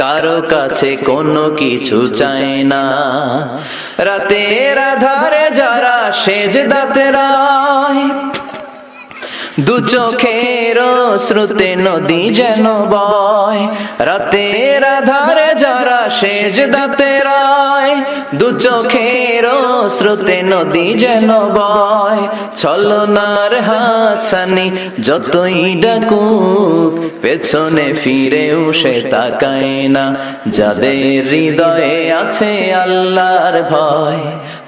কারও কাছে কোনো কিছু চাই না। রাতের আধারে যারা সেজ দাতেরায় দু চোখের শ্রুতে নদী যেন বয়। রাতের আধারে যারা সেজ দাতে রায়, দু চোখের শ্রুতে নদী যেন বয়। ছলনার হাছানি যতই ডাকুক পেছনে ফিরেও সে তাকায় না। যাদের হৃদয়ে আছে আল্লাহর ভয়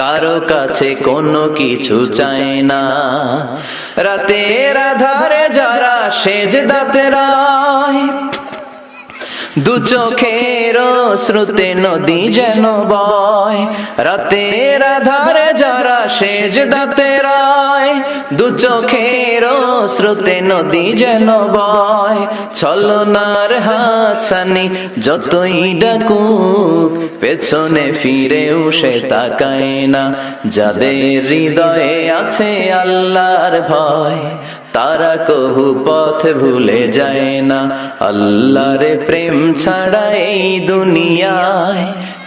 কারও কাছে কোনো কিছু চায় না। রাতের আধারে যারা সেজ দাতেরায় দু চোখের শ্রুতে নদী যেন বয়। রাতের আধারে যারা সেজ দাতে রায় দু চোখের শ্রুতে নদী যেন বয়, ছলনার হাছানি যতই ডাকুক, পেছনে ফিরেও সে তাকায় না। যাদের হৃদয়ে আছে আল্লাহর ভয়, তারা কবু পথ ভুলে যায় না। আল্লাহর প্রেম ছাড়া এই দুনিয়ায়